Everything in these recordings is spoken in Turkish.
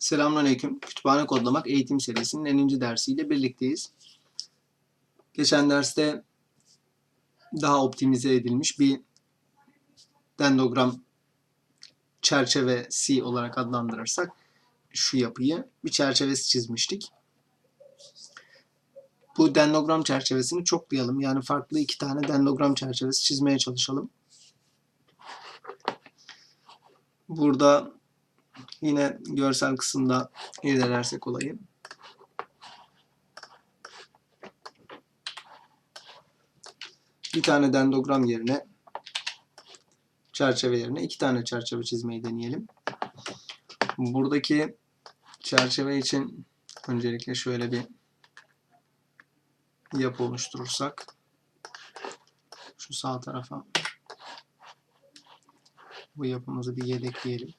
Selamünaleyküm. Kütüphane kodlamak eğitim serisinin en dersiyle birlikteyiz. Geçen derste daha optimize edilmiş bir dendogram çerçevesi olarak adlandırırsak şu yapıyı bir çerçevesi çizmiştik. Bu dendogram çerçevesini çoklayalım. Yani farklı iki tane dendogram çerçevesi çizmeye çalışalım. Burada Yine görsel kısımda irdelersek olayı. Bir tane dendogram yerine çerçeve yerine iki tane çerçeve çizmeyi deneyelim. Buradaki çerçeve için öncelikle şöyle bir yapı oluşturursak şu sağ tarafa bu yapımızı bir yedekleyelim.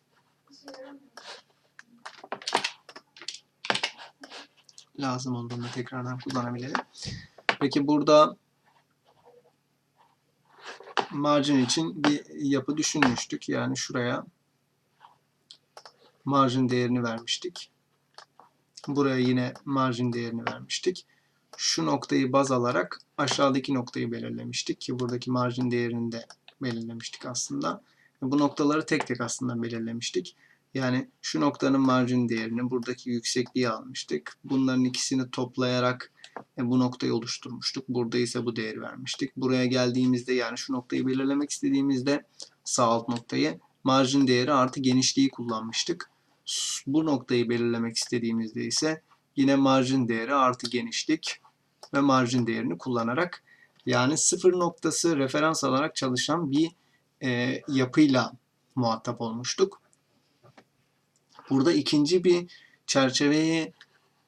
Lazım olduğunda tekrardan kullanabilelim. Peki burada margin için bir yapı düşünmüştük. Yani şuraya margin değerini vermiştik. Buraya yine margin değerini vermiştik. Şu noktayı baz alarak aşağıdaki noktayı belirlemiştik ki buradaki margin değerini de belirlemiştik aslında. Bu noktaları tek tek aslında belirlemiştik. Yani şu noktanın margin değerini buradaki yüksekliği almıştık. Bunların ikisini toplayarak e, bu noktayı oluşturmuştuk. Burada ise bu değeri vermiştik. Buraya geldiğimizde yani şu noktayı belirlemek istediğimizde sağ alt noktayı margin değeri artı genişliği kullanmıştık. Bu noktayı belirlemek istediğimizde ise yine margin değeri artı genişlik ve margin değerini kullanarak yani sıfır noktası referans alarak çalışan bir e, yapıyla muhatap olmuştuk. Burada ikinci bir çerçeveyi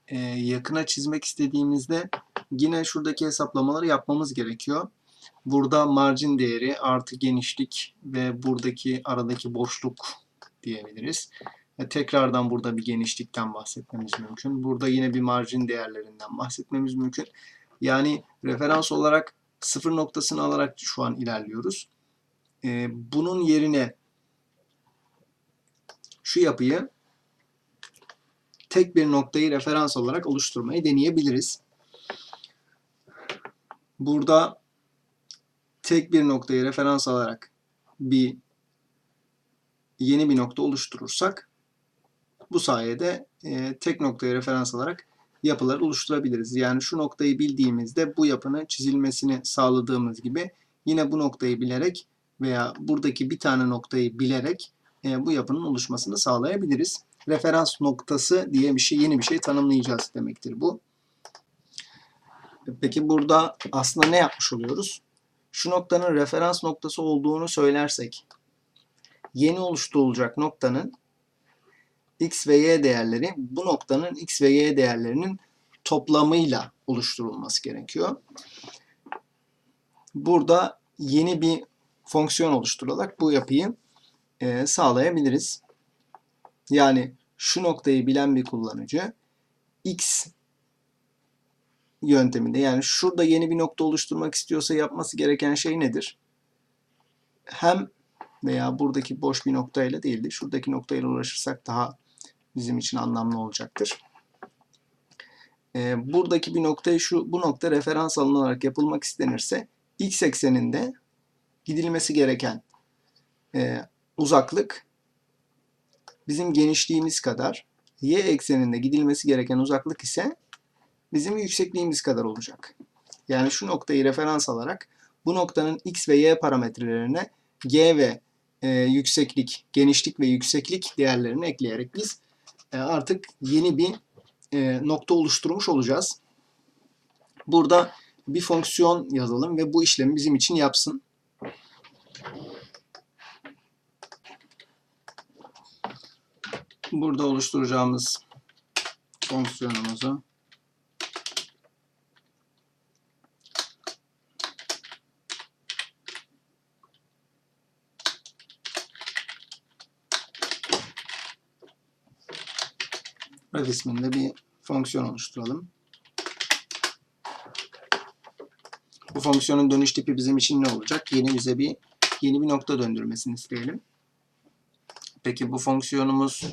e, yakına çizmek istediğimizde yine şuradaki hesaplamaları yapmamız gerekiyor. Burada margin değeri artı genişlik ve buradaki aradaki boşluk diyebiliriz. Ve tekrardan burada bir genişlikten bahsetmemiz mümkün. Burada yine bir margin değerlerinden bahsetmemiz mümkün. Yani referans olarak sıfır noktasını alarak şu an ilerliyoruz. Ee, bunun yerine şu yapıyı tek bir noktayı referans olarak oluşturmayı deneyebiliriz. Burada tek bir noktayı referans alarak bir yeni bir nokta oluşturursak bu sayede e, tek noktayı referans alarak yapıları oluşturabiliriz. Yani şu noktayı bildiğimizde bu yapının çizilmesini sağladığımız gibi yine bu noktayı bilerek veya buradaki bir tane noktayı bilerek e, bu yapının oluşmasını sağlayabiliriz referans noktası diye bir şey, yeni bir şey tanımlayacağız demektir bu. Peki burada aslında ne yapmış oluyoruz? Şu noktanın referans noktası olduğunu söylersek, yeni oluşturulacak noktanın x ve y değerleri bu noktanın x ve y değerlerinin toplamıyla oluşturulması gerekiyor. Burada yeni bir fonksiyon oluşturularak bu yapıyı e, sağlayabiliriz. Yani şu noktayı bilen bir kullanıcı x yönteminde yani şurada yeni bir nokta oluşturmak istiyorsa yapması gereken şey nedir? Hem veya buradaki boş bir noktayla değil de şuradaki noktayla uğraşırsak daha bizim için anlamlı olacaktır. Ee, buradaki bir noktayı şu bu nokta referans alınarak yapılmak istenirse x ekseninde gidilmesi gereken e, uzaklık bizim genişliğimiz kadar, y ekseninde gidilmesi gereken uzaklık ise bizim yüksekliğimiz kadar olacak. Yani şu noktayı referans alarak bu noktanın x ve y parametrelerine g ve e, yükseklik, genişlik ve yükseklik değerlerini ekleyerek biz e, artık yeni bir e, nokta oluşturmuş olacağız. Burada bir fonksiyon yazalım ve bu işlemi bizim için yapsın. Burada oluşturacağımız fonksiyonumuzu ref isminde bir fonksiyon oluşturalım. Bu fonksiyonun dönüş tipi bizim için ne olacak? Yeni bize bir yeni bir nokta döndürmesini isteyelim. Peki bu fonksiyonumuz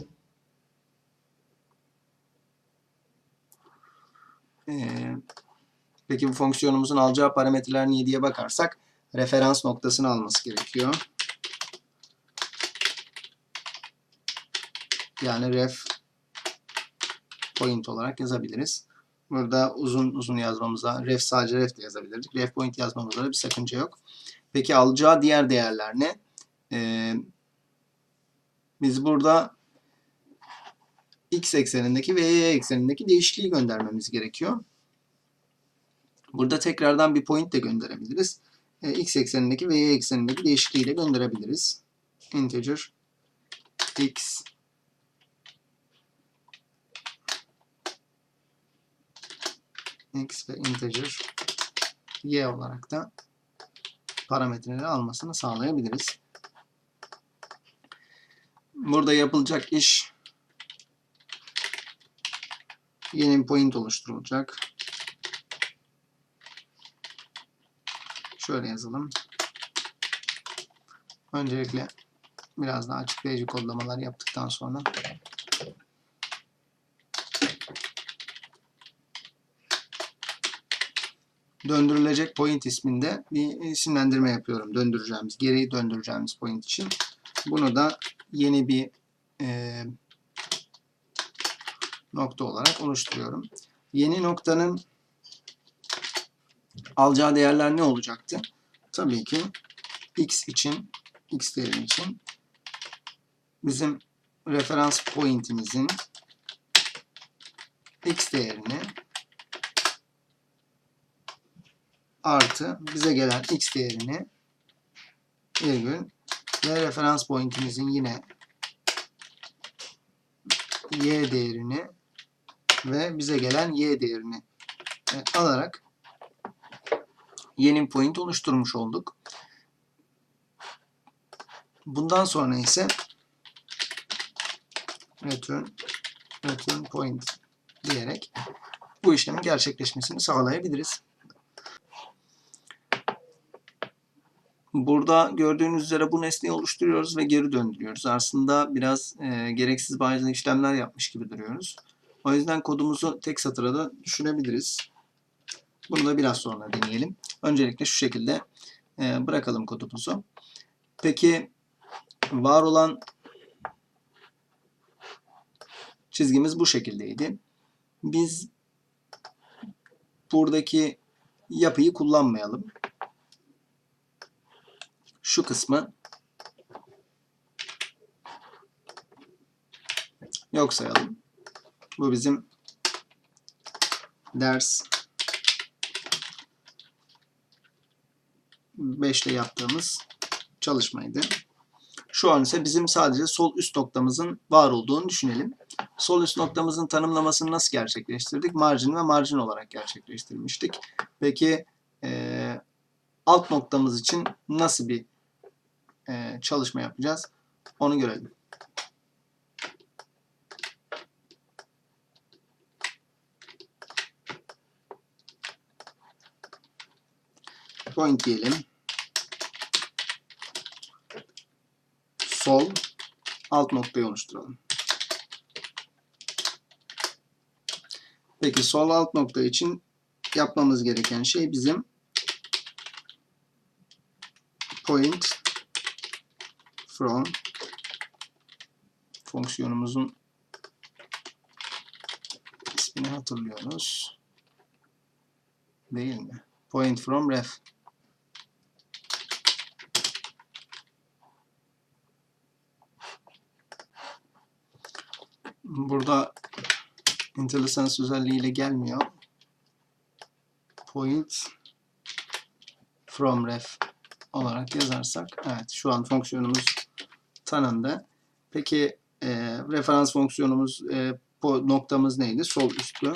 Ee, peki bu fonksiyonumuzun alacağı parametreler niye diye bakarsak referans noktasını alması gerekiyor. Yani ref point olarak yazabiliriz. Burada uzun uzun yazmamıza ref sadece ref de yazabilirdik. Ref point yazmamızda da bir sakınca yok. Peki alacağı diğer değerler ne? Ee, biz burada x eksenindeki ve y eksenindeki değişikliği göndermemiz gerekiyor. Burada tekrardan bir point de gönderebiliriz. E, x eksenindeki ve y eksenindeki değişikliği de gönderebiliriz. Integer x x ve integer y olarak da parametreleri almasını sağlayabiliriz. Burada yapılacak iş yeni bir point oluşturulacak. Şöyle yazalım. Öncelikle biraz daha açıklayıcı kodlamalar yaptıktan sonra döndürülecek point isminde bir isimlendirme yapıyorum. Döndüreceğimiz, geri döndüreceğimiz point için. Bunu da yeni bir e, nokta olarak oluşturuyorum. Yeni noktanın alacağı değerler ne olacaktı? Tabii ki x için, x değeri için bizim referans pointimizin x değerini artı bize gelen x değerini virgül ve referans pointimizin yine y değerini ve bize gelen y değerini e, alarak yeni bir point oluşturmuş olduk. Bundan sonra ise return return point diyerek bu işlemin gerçekleşmesini sağlayabiliriz. Burada gördüğünüz üzere bu nesneyi oluşturuyoruz ve geri döndürüyoruz. Aslında biraz e, gereksiz bazı işlemler yapmış gibi duruyoruz. O yüzden kodumuzu tek satıra da düşürebiliriz. Bunu da biraz sonra deneyelim. Öncelikle şu şekilde e, bırakalım kodumuzu. Peki var olan çizgimiz bu şekildeydi. Biz buradaki yapıyı kullanmayalım. Şu kısmı yok sayalım. Bu bizim ders 5'te yaptığımız çalışmaydı. Şu an ise bizim sadece sol üst noktamızın var olduğunu düşünelim. Sol üst noktamızın tanımlamasını nasıl gerçekleştirdik? Margin ve margin olarak gerçekleştirmiştik. Peki e, alt noktamız için nasıl bir e, çalışma yapacağız? Onu görelim. Point diyelim. Sol alt noktayı oluşturalım. Peki sol alt nokta için yapmamız gereken şey bizim point from fonksiyonumuzun ismini hatırlıyoruz. Değil mi? Point from ref. Burada IntelliSense özelliğiyle gelmiyor. Point from ref olarak yazarsak evet şu an fonksiyonumuz tanındı. Peki e, referans fonksiyonumuz e, noktamız neydi? Sol üstlü.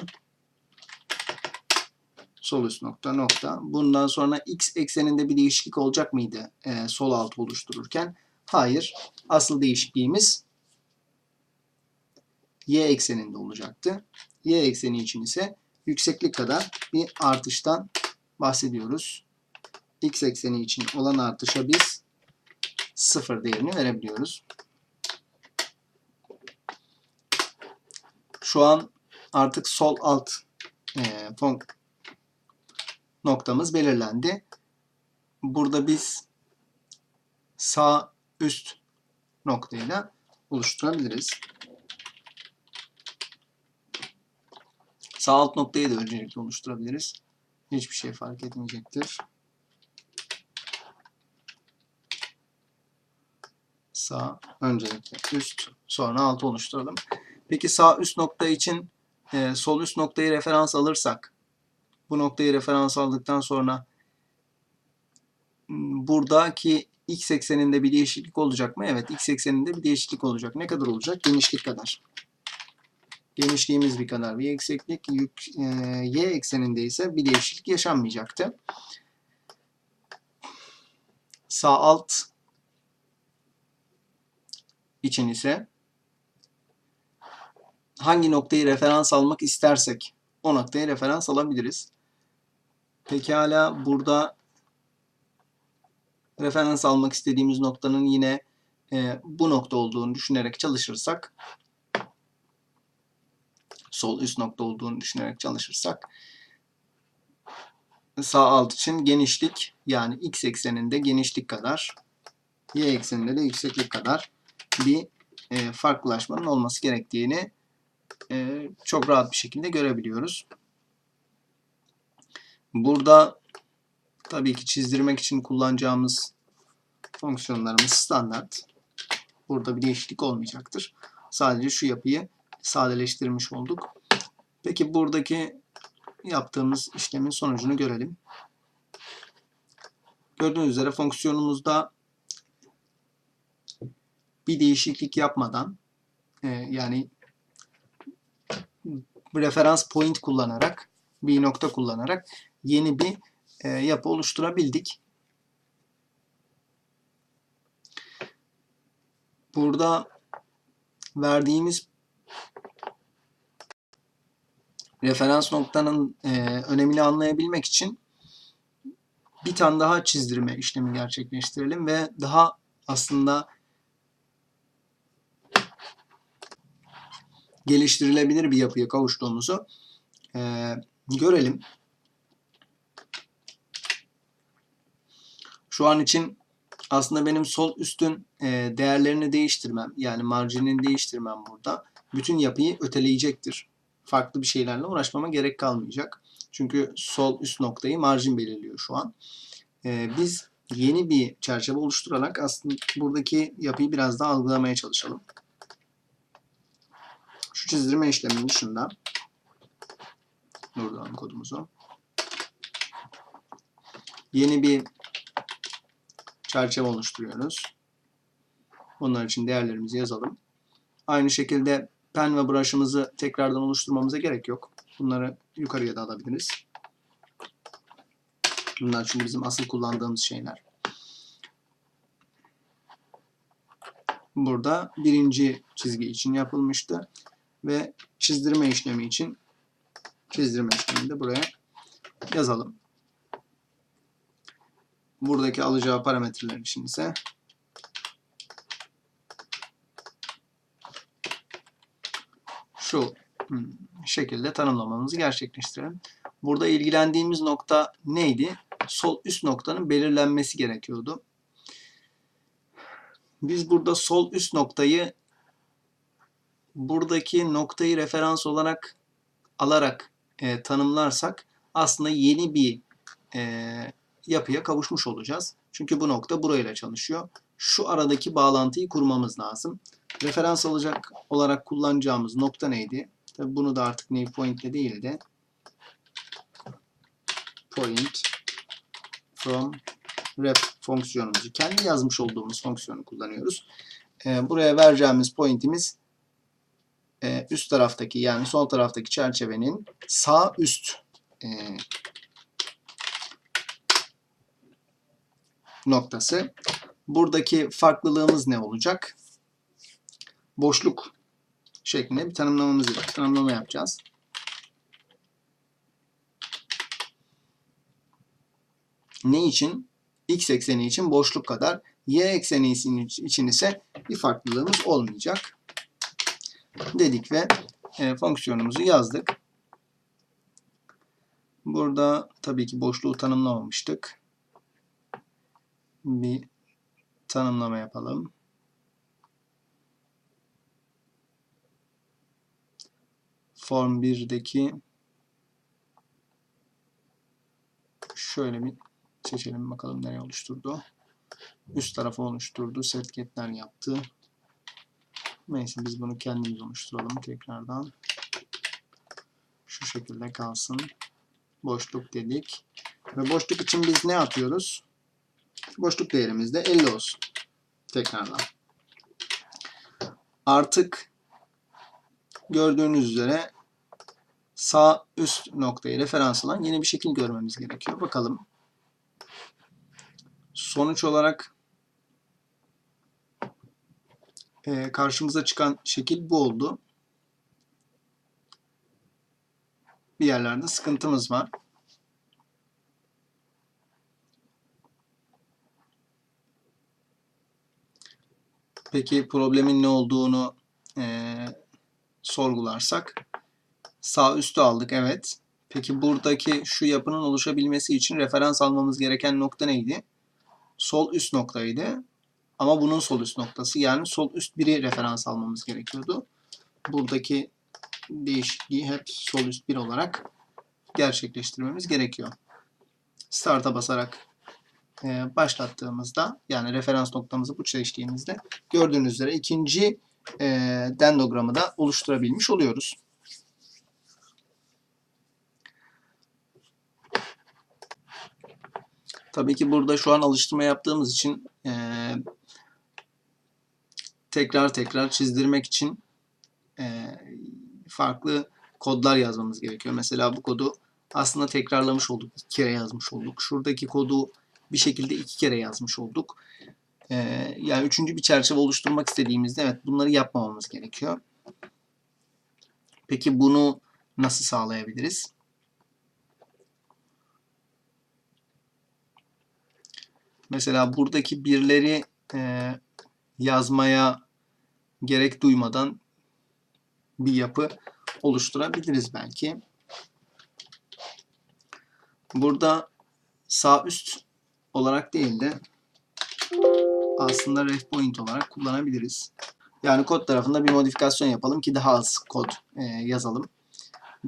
Sol üst nokta nokta. Bundan sonra x ekseninde bir değişiklik olacak mıydı e, sol alt oluştururken? Hayır. Asıl değişikliğimiz y ekseninde olacaktı. Y ekseni için ise yükseklik kadar bir artıştan bahsediyoruz. X ekseni için olan artışa biz sıfır değerini verebiliyoruz. Şu an artık sol alt e, fon noktamız belirlendi. Burada biz sağ üst noktayla oluşturabiliriz. Sağ alt noktayı da öncelikle oluşturabiliriz. Hiçbir şey fark etmeyecektir. Sağ öncelikle üst sonra alt oluşturalım. Peki sağ üst nokta için e, sol üst noktayı referans alırsak bu noktayı referans aldıktan sonra m, buradaki x ekseninde bir değişiklik olacak mı? Evet x ekseninde bir değişiklik olacak. Ne kadar olacak? Genişlik kadar. Genişliğimiz bir kadar bir yükseklik. Yük, e, y ekseninde ise bir değişiklik yaşanmayacaktı. Sağ alt için ise hangi noktayı referans almak istersek o noktayı referans alabiliriz. Pekala burada referans almak istediğimiz noktanın yine e, bu nokta olduğunu düşünerek çalışırsak sol üst nokta olduğunu düşünerek çalışırsak sağ alt için genişlik yani x ekseninde genişlik kadar y ekseninde de yükseklik kadar bir e, farklılaşmanın olması gerektiğini e, çok rahat bir şekilde görebiliyoruz. Burada tabii ki çizdirmek için kullanacağımız fonksiyonlarımız standart. Burada bir değişiklik olmayacaktır. Sadece şu yapıyı sadeleştirmiş olduk. Peki buradaki yaptığımız işlemin sonucunu görelim. Gördüğünüz üzere fonksiyonumuzda bir değişiklik yapmadan e, yani referans point kullanarak bir nokta kullanarak yeni bir e, yapı oluşturabildik. Burada verdiğimiz referans noktanın e, önemini anlayabilmek için bir tane daha çizdirme işlemi gerçekleştirelim ve daha aslında geliştirilebilir bir yapıya kavuştuğumuzu e, görelim. Şu an için aslında benim sol üstün e, değerlerini değiştirmem yani marjinini değiştirmem burada bütün yapıyı öteleyecektir. Farklı bir şeylerle uğraşmama gerek kalmayacak. Çünkü sol üst noktayı marjin belirliyor şu an. E, biz yeni bir çerçeve oluşturarak aslında buradaki yapıyı biraz daha algılamaya çalışalım. Şu çizdirme işleminin dışında durduralım kodumuzu. Yeni bir çerçeve oluşturuyoruz. Bunlar için değerlerimizi yazalım. Aynı şekilde pen ve brush'ımızı tekrardan oluşturmamıza gerek yok. Bunları yukarıya da alabiliriz. Bunlar çünkü bizim asıl kullandığımız şeyler. Burada birinci çizgi için yapılmıştı ve çizdirme işlemi için çizdirme işlemini de buraya yazalım. Buradaki alacağı parametreler için ise şu hmm, şekilde tanımlamamızı gerçekleştirelim. Burada ilgilendiğimiz nokta neydi? Sol üst noktanın belirlenmesi gerekiyordu. Biz burada sol üst noktayı buradaki noktayı referans olarak alarak e, tanımlarsak aslında yeni bir e, yapıya kavuşmuş olacağız. Çünkü bu nokta burayla çalışıyor. Şu aradaki bağlantıyı kurmamız lazım. Referans alacak olarak kullanacağımız nokta neydi? Tabii bunu da artık name point ile değil de point from ref fonksiyonumuzu kendi yazmış olduğumuz fonksiyonu kullanıyoruz. E, buraya vereceğimiz pointimiz e, üst taraftaki yani sol taraftaki çerçevenin sağ üst e, noktası. Buradaki farklılığımız ne olacak? Boşluk şeklinde bir tanımlamamız tanımlama yapacağız. Ne için? X ekseni için boşluk kadar. Y ekseni için ise bir farklılığımız olmayacak. Dedik ve e, fonksiyonumuzu yazdık. Burada tabii ki boşluğu tanımlamamıştık. Bir tanımlama yapalım. Form 1'deki şöyle bir seçelim bakalım nereye oluşturdu. Üst tarafı oluşturdu. Setget'ler yaptı. Neyse biz bunu kendimiz oluşturalım tekrardan. Şu şekilde kalsın. Boşluk dedik. Ve boşluk için biz ne yapıyoruz? Boşluk değerimiz de 50 olsun. Tekrardan. Artık gördüğünüz üzere sağ üst noktayı referans alan yeni bir şekil görmemiz gerekiyor. Bakalım. Sonuç olarak e, karşımıza çıkan şekil bu oldu. Bir yerlerde sıkıntımız var. Peki problemin ne olduğunu e, sorgularsak sağ üstü aldık evet. Peki buradaki şu yapının oluşabilmesi için referans almamız gereken nokta neydi? Sol üst noktaydı. Ama bunun sol üst noktası yani sol üst biri referans almamız gerekiyordu. Buradaki değişikliği hep sol üst bir olarak gerçekleştirmemiz gerekiyor. Start'a basarak e, başlattığımızda yani referans noktamızı bu seçtiğimizde gördüğünüz üzere ikinci e, dendogramı da oluşturabilmiş oluyoruz. Tabii ki burada şu an alıştırma yaptığımız için e, tekrar tekrar çizdirmek için e, farklı kodlar yazmamız gerekiyor. Mesela bu kodu aslında tekrarlamış olduk. iki kere yazmış olduk. Şuradaki kodu bir şekilde iki kere yazmış olduk. E, yani üçüncü bir çerçeve oluşturmak istediğimizde evet bunları yapmamamız gerekiyor. Peki bunu nasıl sağlayabiliriz? Mesela buradaki birleri e, yazmaya gerek duymadan bir yapı oluşturabiliriz belki. Burada sağ üst olarak değil de aslında ref point olarak kullanabiliriz. Yani kod tarafında bir modifikasyon yapalım ki daha az kod e, yazalım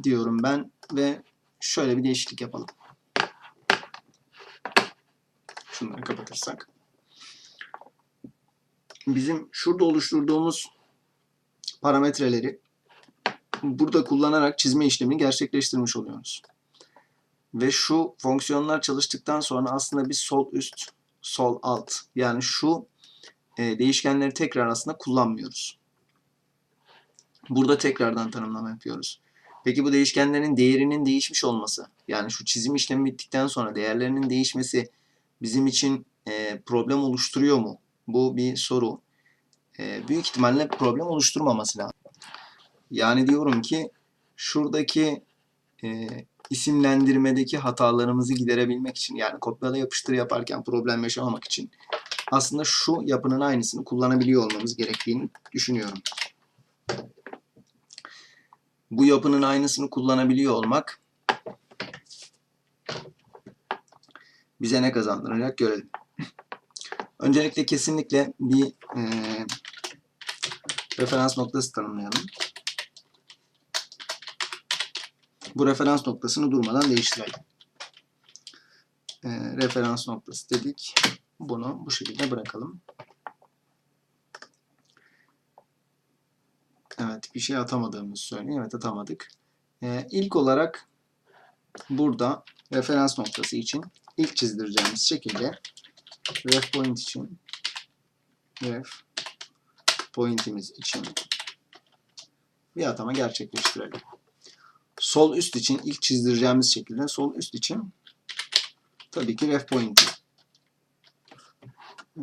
diyorum ben ve şöyle bir değişiklik yapalım. Şunları kapatırsak. Bizim şurada oluşturduğumuz parametreleri burada kullanarak çizme işlemini gerçekleştirmiş oluyoruz. Ve şu fonksiyonlar çalıştıktan sonra aslında biz sol üst, sol alt yani şu e, değişkenleri tekrar aslında kullanmıyoruz. Burada tekrardan tanımlama yapıyoruz. Peki bu değişkenlerin değerinin değişmiş olması yani şu çizim işlemi bittikten sonra değerlerinin değişmesi bizim için e, problem oluşturuyor mu? Bu bir soru. E, büyük ihtimalle problem oluşturmaması lazım. Yani diyorum ki şuradaki e, isimlendirmedeki hatalarımızı giderebilmek için yani kopyala yapıştır yaparken problem yaşamamak için aslında şu yapının aynısını kullanabiliyor olmamız gerektiğini düşünüyorum. Bu yapının aynısını kullanabiliyor olmak bize ne kazandıracak görelim. Öncelikle kesinlikle bir e, referans noktası tanımlayalım. Bu referans noktasını durmadan değiştirelim. E, referans noktası dedik. Bunu bu şekilde bırakalım. Evet bir şey atamadığımızı söylüyor. Evet atamadık. E, ilk olarak burada referans noktası için ilk çizdireceğimiz şekilde ref point için ref pointimiz için bir atama gerçekleştirelim. Sol üst için ilk çizdireceğimiz şekilde sol üst için tabii ki ref point'i ee,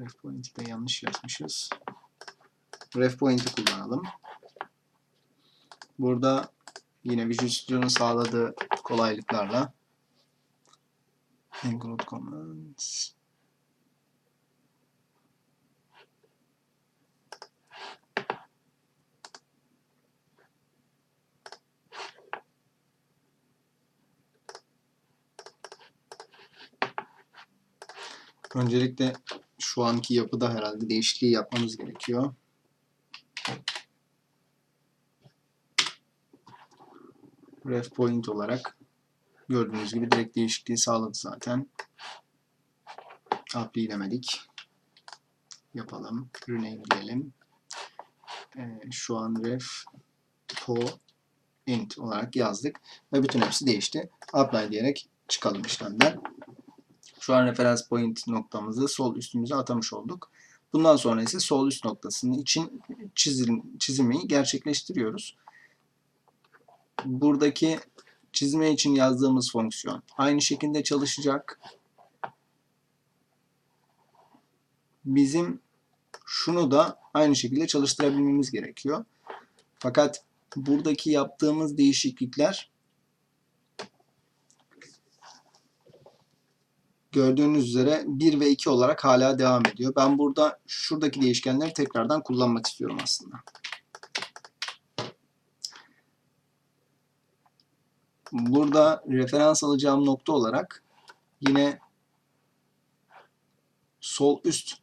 ref point'i de yanlış yazmışız. Ref point'i kullanalım. Burada yine Visual Studio'nun sağladığı kolaylıklarla include commands Öncelikle şu anki yapıda herhalde değişikliği yapmamız gerekiyor. Ref point olarak gördüğünüz gibi direkt değişikliği sağladı zaten. Apply'lemedik. Yapalım. Rename diyelim. Ee, şu an ref point olarak yazdık ve bütün hepsi değişti. Apply diyerek çıkalım işlemden. Şu an referans point noktamızı sol üstümüze atamış olduk. Bundan sonra ise sol üst noktasının için çizim, çizimi gerçekleştiriyoruz. Buradaki çizme için yazdığımız fonksiyon aynı şekilde çalışacak. Bizim şunu da aynı şekilde çalıştırabilmemiz gerekiyor. Fakat buradaki yaptığımız değişiklikler gördüğünüz üzere 1 ve 2 olarak hala devam ediyor. Ben burada şuradaki değişkenleri tekrardan kullanmak istiyorum aslında. Burada referans alacağım nokta olarak yine sol üst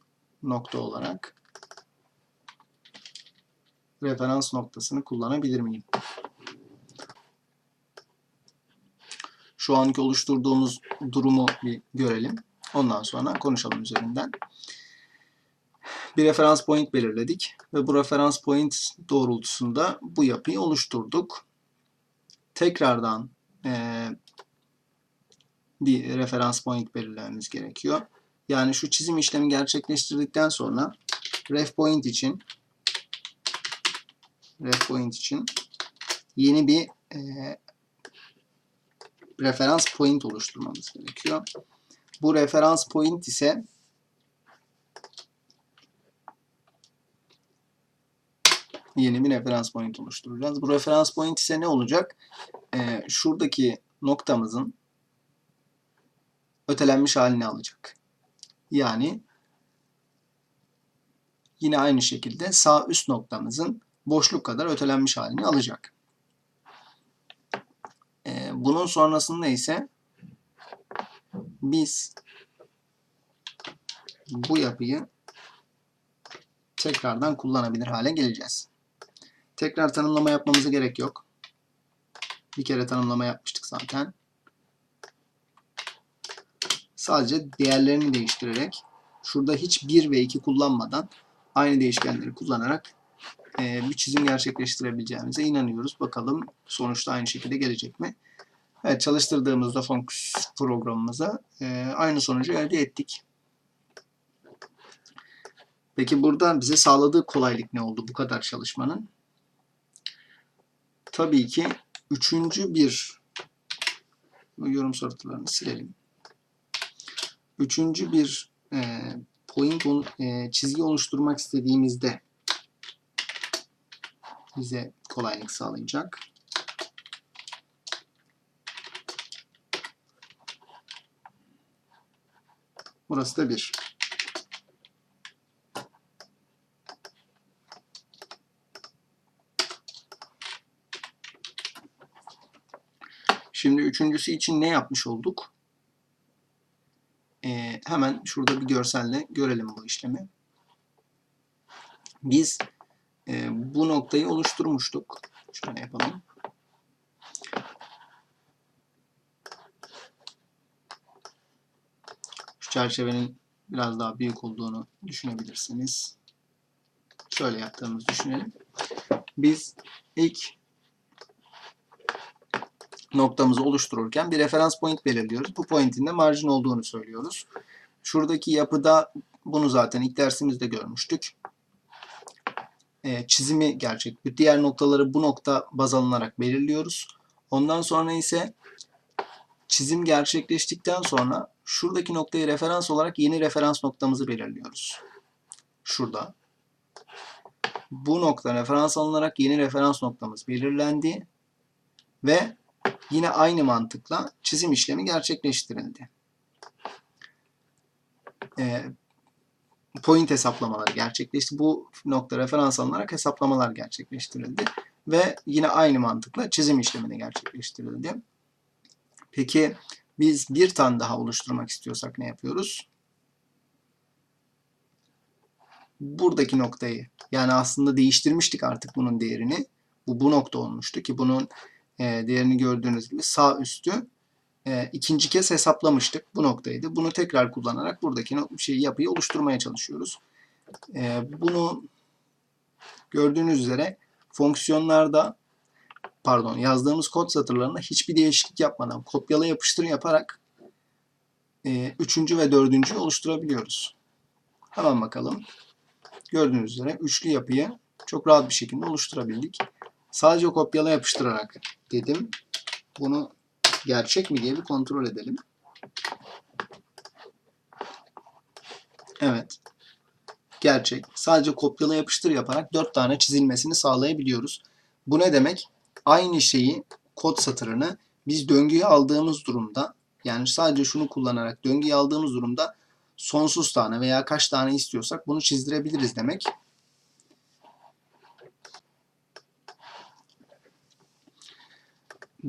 nokta olarak referans noktasını kullanabilir miyim? Şu anki oluşturduğumuz durumu bir görelim. Ondan sonra konuşalım üzerinden. Bir referans point belirledik ve bu referans point doğrultusunda bu yapıyı oluşturduk. Tekrardan e, bir referans point belirlememiz gerekiyor. Yani şu çizim işlemi gerçekleştirdikten sonra ref point için ref point için yeni bir e, referans point oluşturmamız gerekiyor. Bu referans point ise yeni bir referans point oluşturacağız. Bu referans point ise ne olacak? Ee, şuradaki noktamızın ötelenmiş halini alacak. Yani yine aynı şekilde sağ üst noktamızın boşluk kadar ötelenmiş halini alacak. Ee, bunun sonrasında ise biz bu yapıyı tekrardan kullanabilir hale geleceğiz. Tekrar tanımlama yapmamıza gerek yok. Bir kere tanımlama yapmıştık zaten. Sadece değerlerini değiştirerek şurada hiç 1 ve 2 kullanmadan aynı değişkenleri kullanarak e, bir çizim gerçekleştirebileceğimize inanıyoruz. Bakalım sonuçta aynı şekilde gelecek mi? Evet çalıştırdığımızda Fonks programımıza e, aynı sonucu elde ettik. Peki burada bize sağladığı kolaylık ne oldu bu kadar çalışmanın? Tabii ki üçüncü bir yorum sorularını silelim. Üçüncü bir e, point e, çizgi oluşturmak istediğimizde bize kolaylık sağlayacak. Burası da 1. Şimdi üçüncüsü için ne yapmış olduk? Ee, hemen şurada bir görselle görelim bu işlemi. Biz e, bu noktayı oluşturmuştuk. Şöyle yapalım. Şu çerçevenin biraz daha büyük olduğunu düşünebilirsiniz. Şöyle yaptığımızı düşünelim. Biz ilk noktamızı oluştururken bir referans point belirliyoruz. Bu pointin de marjin olduğunu söylüyoruz. Şuradaki yapıda bunu zaten ilk dersimizde görmüştük. Ee, çizimi gerçek. Diğer noktaları bu nokta baz alınarak belirliyoruz. Ondan sonra ise çizim gerçekleştikten sonra şuradaki noktayı referans olarak yeni referans noktamızı belirliyoruz. Şurada. Bu nokta referans alınarak yeni referans noktamız belirlendi ve yine aynı mantıkla çizim işlemi gerçekleştirildi. E, point hesaplamaları gerçekleşti. Bu nokta referans alınarak hesaplamalar gerçekleştirildi. Ve yine aynı mantıkla çizim işlemi de gerçekleştirildi. Peki biz bir tane daha oluşturmak istiyorsak ne yapıyoruz? buradaki noktayı yani aslında değiştirmiştik artık bunun değerini. Bu bu nokta olmuştu ki bunun e, değerini gördüğünüz gibi sağ üstü e, ikinci kez hesaplamıştık. Bu noktaydı. Bunu tekrar kullanarak buradaki şeyi yapıyı oluşturmaya çalışıyoruz. E, bunu gördüğünüz üzere fonksiyonlarda pardon yazdığımız kod satırlarında hiçbir değişiklik yapmadan kopyala yapıştır yaparak e, üçüncü ve dördüncüyü oluşturabiliyoruz. Hemen bakalım. Gördüğünüz üzere üçlü yapıyı çok rahat bir şekilde oluşturabildik. Sadece kopyala yapıştırarak dedim. Bunu gerçek mi diye bir kontrol edelim. Evet. Gerçek. Sadece kopyala yapıştır yaparak 4 tane çizilmesini sağlayabiliyoruz. Bu ne demek? Aynı şeyi kod satırını biz döngüye aldığımız durumda yani sadece şunu kullanarak döngüye aldığımız durumda sonsuz tane veya kaç tane istiyorsak bunu çizdirebiliriz demek.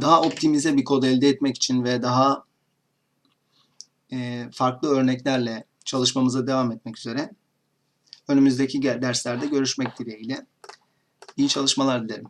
Daha optimize bir kod elde etmek için ve daha e, farklı örneklerle çalışmamıza devam etmek üzere önümüzdeki derslerde görüşmek dileğiyle. İyi çalışmalar dilerim.